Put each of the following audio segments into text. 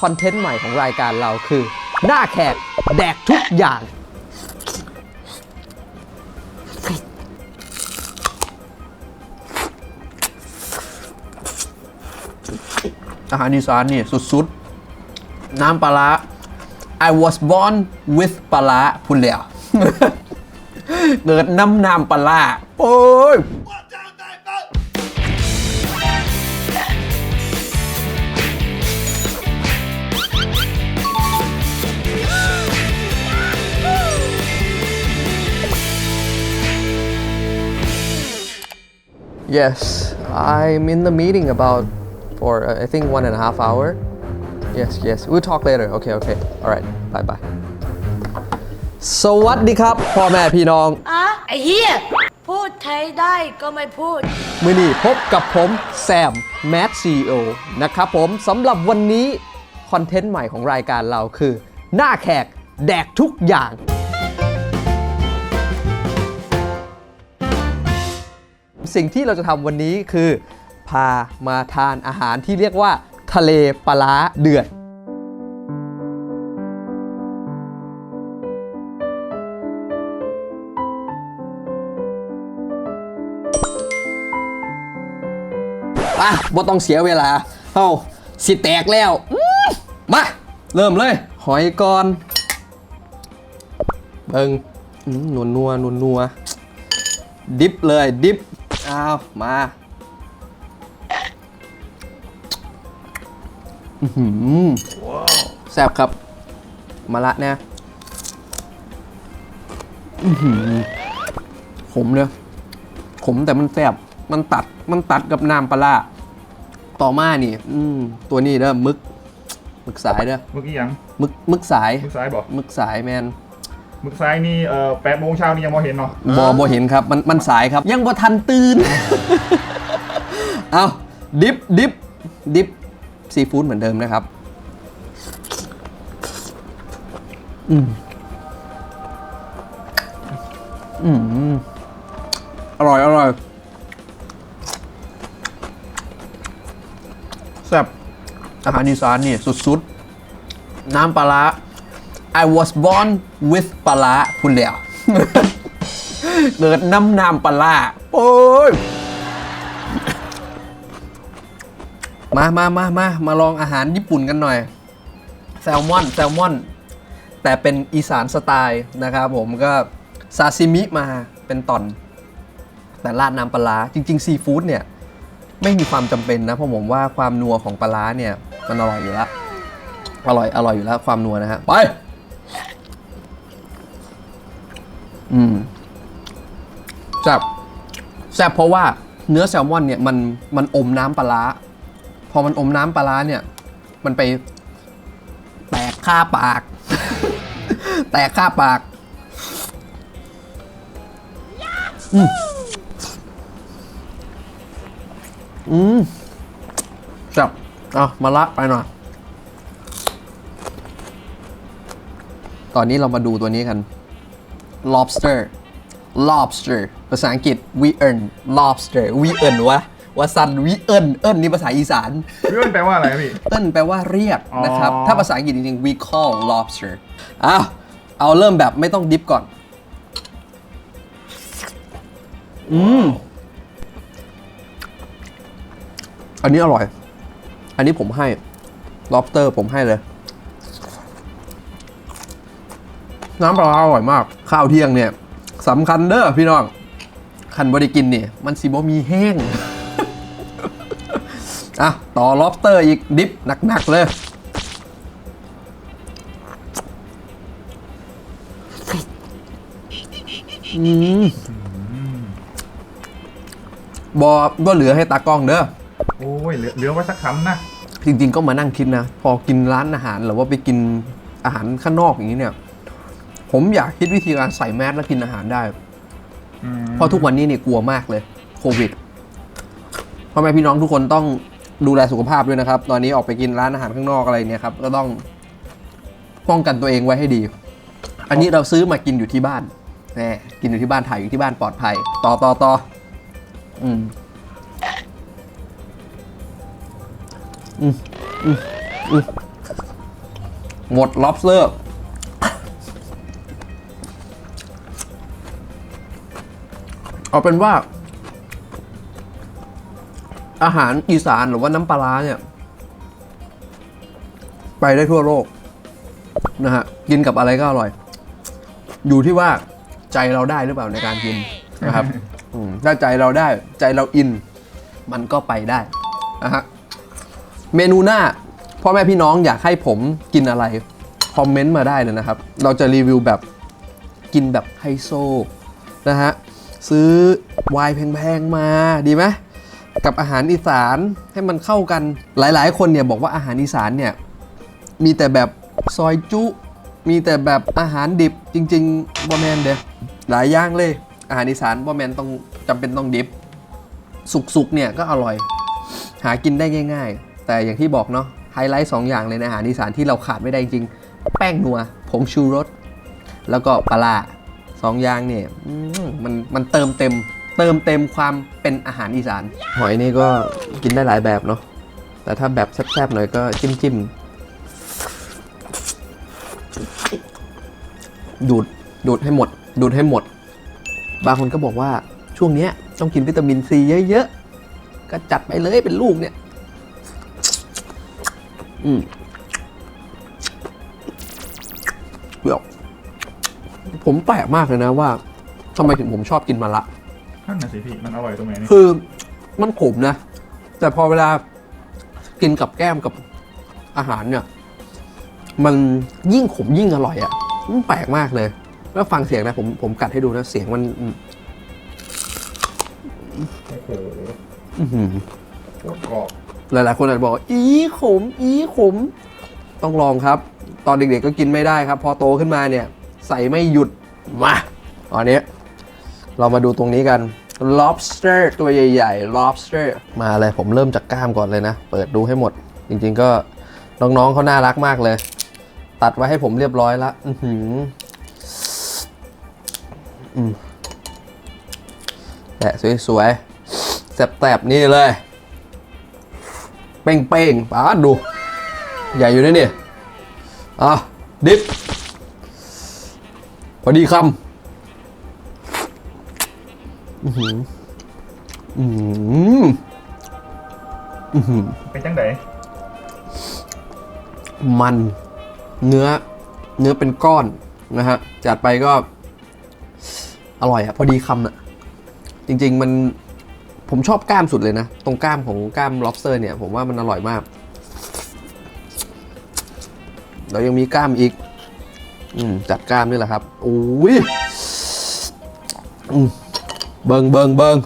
คอนเทนต์ใหม่ของรายการเราคือ หน้าแขกแดกทุกอย่าง อาหารอีสานนี่สุดๆ น้ำปลาร้า I was born with ปลาร้าพูดแล้ว เกิดน้ำน้ำปลาร้าโอ้ย Yes, I'm in the meeting about for uh, I think one and a half hour. Yes, yes. We'll talk later. Okay, okay. All right. Bye bye. สวัสดีครับพ่อแม่พี่น้อง อะไอ้เหี้ย พูดไทยได้ก็ไม่พูด มือนี้พบกับผมแซมแมทซีโอนะครับผมสำหรับวันนี้ คอนเทนต์ใหม่ของรายการเราคือ หน้าแขกแดกทุกอย่าง สิ่งที่เราจะทำวันนี้คือ พามาทานอาหารที่เรียกว่า ทะเลปลาเดือดอะบ่ต้องเสียเวลาเฮาสิแตกแล้ว มา เริ่มเลย หอยก่อน เบิงหนัวนัวนัวนัวดิฟเลยดิฟ อ้าวมาอื้อหือแซ่บครับ มาละเนี่ยอื้อหือขมเนี่ยขมแต่มันแซ่บมันตัดมันตัดกับน้ำปลาร้าต่อมานี่ อืมตัวนี้เด้อมึก มึกสายเด้อเมื่อกี้ยังมึกมึกสาย มึกซ้ายบอกมึกสายแมน มึกซ้ายนี่เอ่อแปดโมงเช้านี่ยังมองเห็นเนาะบอบเห็นครับมันมันสายครับ ยังบ่ทันตื่น เอาดิฟดิฟดิฟซีฟู้ดเหมือนเดิมนะครับอืมอืมอร่อยอร่อยแซ่บอาหารอีสานนี่สุดๆ น้ำปลาร้า I was born with ปลาร้าพูดแล้วเกิดน้ำน้ำปลาโอ้ยมามามามามาลองอาหารญี่ปุ่นกันหน่อย แซลมอน แซลมอน แต่เป็นอีสานสไตล์นะครับผมก็ซาซิมิมาเป็นตอน แต่ราดน้ำปลา จริง ๆ ซีฟู้ดเนี่ย ไม่มีความจำเป็นนะ เพราะผมว่าความนัวของปลาร้าเนี่ย มันอร่อยอยู่แล้ว อร่อย อร่อยอยู่แล้วความนัวนะฮะ ไป อืมแซ่บแซ่บเพราะว่าเนื้อแซลมอนเนี่ยมันมันอมน้ำปลาร้าพอมันอมน้ำปลาร้าเนี่ย มันไป แตกค่าปาก แตกค่าปากอืมอืมแซ่บเอามาละไปหน่อย ตอนนี้เรามาดูตัวนี้กัน lobster lobster ภาษาอังกฤษ we earn lobster we earn วะว่าซัน we earn เอิ้นนี่ภาษาอีสานพี่มันแปลว่าอะไรครับพี่ เอิ้นแปลว่าเรียกนะครับอ๋อถ้าภาษาอังกฤษจริงๆ we call lobster อ้าวเอาเริ่มแบบไม่ต้องดิฟก่อน อืม อันนี้อร่อย อันนี้ผมให้ lobster ผมให้เลย น้ำปลาร้าอร่อยมาก ข้าวเที่ยงเนี่ยสำคัญเด้อพี่น้องคันบริกินเนี่ยมันสิบ่มีแห้งอะต่อ lobster อีกดิฟหนัก ๆ เลย อืมบอบอเหลือให้ตากล้องเด้อ โอ้ยเหลือเหลือไว้สักคำนะ จริง ๆ ก็มานั่งคิดนะ พอกินร้านอาหารหรือว่าไปกินอาหารข้างนอกอย่างนี้เนี่ย ผมอยากคิดวิธีการใส่แมสแล้วกินอาหารได้อืมเพราะทุกวันนี้เนี่ยกลัวมากเลย โควิดพ่อแม่พี่น้องทุกคนต้องดูแลสุขภาพด้วยนะครับ ตอนนี้ออกไปกินร้านอาหารข้างนอกอะไรเนี่ยครับ ก็ต้องป้องกันตัวเองไว้ให้ดี อันนี้เราซื้อมากินอยู่ที่บ้านแน่กินอยู่ที่บ้านถ่ายอยู่ที่บ้านปลอดภัย ต่อต่อต่ออืมอืมอืมอืมหมด lobster เอาเป็นว่า อาหารอีสานหรือว่าน้ำปลาเนี่ย ไปได้ทั่วโลกนะฮะกินกับอะไรก็อร่อย อยู่ที่ว่าใจเราได้หรือเปล่าในการกินนะครับถ้าใจเราได้ใจเราอิน มันก็ไปได้นะฮะเมนูหน้าพ่อแม่พี่น้องอยากให้ผมกินอะไร คอมเมนต์มาได้เลยนะครับ เราจะรีวิวแบบกินแบบไฮโซนะฮะ ซื้อไวน์แพงๆมาดีไหมกับอาหารอีสานให้มันเข้ากันหลายๆ คนเนี่ยบอกว่าอาหารอีสานเนี่ยมีแต่แบบซอยจุ มีแต่แบบอาหารดิบจริงๆบอแมนเด้อหลายอย่างเลย อาหารอีสานบอแมนต้องจำเป็นต้องดิบ สุกๆเนี่ยก็อร่อย หากินได้ง่าย ๆ แต่อย่างที่บอกเนาะไฮไลท์สองอย่างเลยในอาหารอีสานที่เราขาดไม่ได้จริง แป้งนัวผงชูรส แล้วก็ปลาร้า องอย่างเนี่ยมันมันเติมเต็ม เติมเต็มความเป็นอาหารอีสาน หอยนี่ก็กินได้หลายแบบเนาะแต่ถ้าแบบแซ่บๆหน่อยก็จิ้มจิ้มดูดดูดให้หมด ดูดให้หมด บางคนก็บอกว่าช่วงเนี้ยต้องกินวิตามินซีเยอะๆ ก็จัดไปเลยเป็นลูกเนี่ย อืม ผมแปลกมากเลยนะว่าทำไมถึงผมชอบกินมะละนั่นน่ะสิพี่มันอร่อยตรงไหนนี่คือมันขมนะ แต่พอเวลากินกับแก้มกับอาหารเนี่ย มันยิ่งขมยิ่งอร่อยอะ่ะมันแปลกมากเลย แล้วฟังเสียงนะผมผมกัดให้ดูนะเสียงมัน โอ้โหอื้อหือโคตรกรอบหลายๆ คนอาจจะบอกว่าอีขม อีขม ต้องลองครับ ตอนเด็กๆก็กินไม่ได้ครับ พอโตขึ้นมาเนี่ย ใส่ไม่หยุดมาตอนนี้เรามาดูตรงนี้กัน lobster ตัวใหญ่ๆ lobster มาเลยผมเริ่มจากกล้ามก่อนเลยนะ เปิดดูให้หมด จริงๆก็น้องๆเขาน่ารักมากเลย ตัดไว้ให้ผมเรียบร้อยละอือหืออืมแตะสวยๆแสบๆนี่เลย เป้งๆป้าดดูใหญ่อยู่นะเนี่ยอะดิฟ พอดีคำอือหืออือหืออื้อหือเป็นจังไดมัน เนื้อ เนื้อเป็นก้อนนะฮะ จัดไปก็ อร่อยอะพอดีคำอะจริง ๆ มันผมชอบกล้ามสุดเลยนะ ตรงกล้ามของกล้าม lobster เนี่ย ผมว่ามันอร่อยมากเรายังมีกล้ามอีก อืมจัดกล้ามนี่แหละครับโอ้ยอืมเบิงเบิงเบิง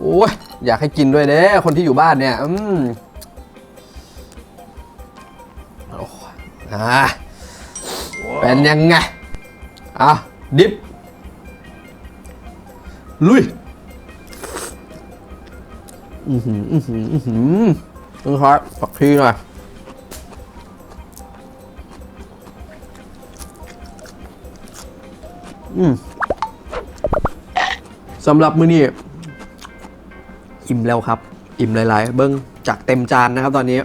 โอ้ยอยากให้กินด้วยเด้คนที่อยู่บ้านเนี่ย อืมโอ้อ่าเป็นยังไง อะ ดิฟลุย อือหือ อือหือ อือหือนี่ครับปักทีหน่อย อืมสำหรับมื้อนี้อิ่มแล้วครับ อิ่มหลาย ๆ เบิ้งจากเต็มจานนะครับ ตอนนี้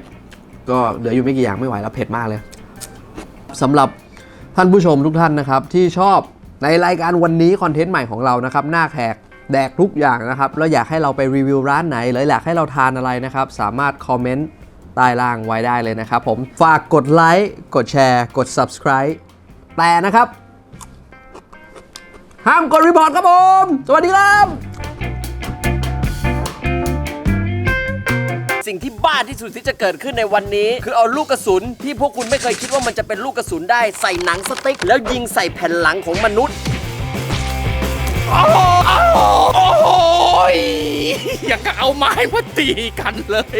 ก็เหลืออยู่ไม่กี่อย่างไม่ไหวแล้วเผ็ดมากเลยสำหรับท่านผู้ชมทุกท่านนะครับ ที่ชอบในรายการวันนี้คอนเทนต์ใหม่ของเรานะครับ หน้าแขกแดกทุกอย่างนะครับ แล้วอยากให้เราไปรีวิวร้านไหน หรืออยากให้เราทานอะไรนะครับ สามารถคอมเมนต์ใต้ล่างไว้ได้เลยนะครับผมฝากกดไลค์กดแชร์ กด subscribe แต่นะครับ ห้ามกดรีพอร์ตครับผม สวัสดีครับ สิ่งที่บ้าที่สุดที่จะเกิดขึ้นในวันนี้ คือเอาลูกกระสุน ที่พวกคุณไม่เคยคิดว่ามันจะเป็นลูกกระสุนได้ใส่หนังสติ๊ก แล้วยิงใส่แผ่นหลังของมนุษย์ โอ้โหอย่างกับเอาไม้มาตีกันเลย